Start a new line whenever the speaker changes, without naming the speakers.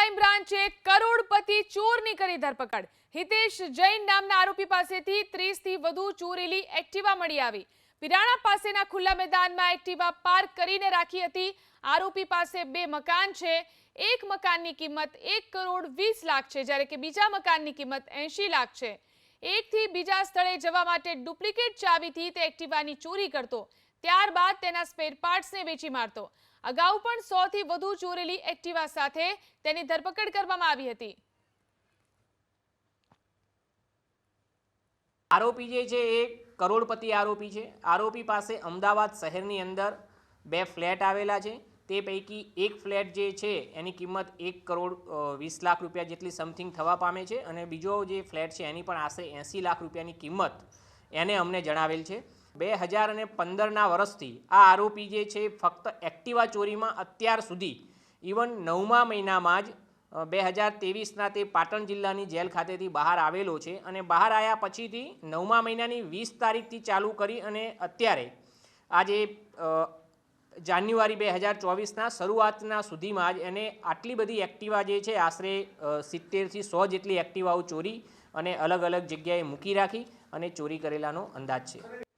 Crime બ્રાન્ચે કરોડપતિ ચોરની કરી ધરપકડ. હિતેશ જૈન નામના આરોપી પાસેથી 30 થી વધુ ચોરેલી એક્ટિવા મળી આવી. વિરાણા પાસેના ખુલ્લા મેદાનમાં એક્ટિવા પાર્ક કરીને રાખી હતી. આરોપી પાસે બે મકાન છે. એક મકાનની કિંમત એક કરોડ વીસ લાખ છે, જ્યારે કે બીજા મકાનની કિંમત એંશી લાખ છે. એકથી બીજા સ્થળે જવા માટે ડુપ્લિકેટ ચાવીથી તે એક્ટિવાની ચોરી કરતો. ત્યારબાદ તેના સ્પેર પાર્ટ્સને વેચી મારતો. અગાઉ પણ સો થી વધુ ચોરેલી એક્ટિવા સાથે તેની ધરપકડ કરવામાં આવી હતી.
આરોપી જે છે એ કરોડપતિ આરોપી છે. આરોપી પાસે અમદાવાદ શહેરની અંદર બે ફ્લેટ આવેલા છે. તે પૈકી એક ફ્લેટ જે છે એની કિંમત એક કરોડ વીસ લાખ રૂપિયા જેટલી સમથિંગ થવા પામે છે અને બીજો જે ફ્લેટ છે એની પણ આશરે એંસી લાખ રૂપિયાની કિંમત એને અમને જણાવેલ છે. બે હજાર અને પંદરના વર્ષથી આ આરોપી જે છે ફક્ત એક્ટિવા ચોરીમાં અત્યાર સુધી ઇવન નવમા મહિનામાં જ બે હજાર તેવીસના તે પાટણ જિલ્લાની જેલ ખાતેથી બહાર આવેલો છે અને બહાર આવ્યા પછીથી નવમા મહિનાની વીસ તારીખથી ચાલુ કરી અને અત્યારે, આજે જાન્યુઆરી બે હજાર ચોવીસના શરૂઆતના સુધીમાં જ એને આટલી બધી એક્ટિવા જે છે આશરે સિત્તેરથી સો જેટલી એક્ટિવાઓ ચોરી અને અલગ અલગ જગ્યાએ મૂકી રાખી અને ચોરી કરેલાનો અંદાજ છે.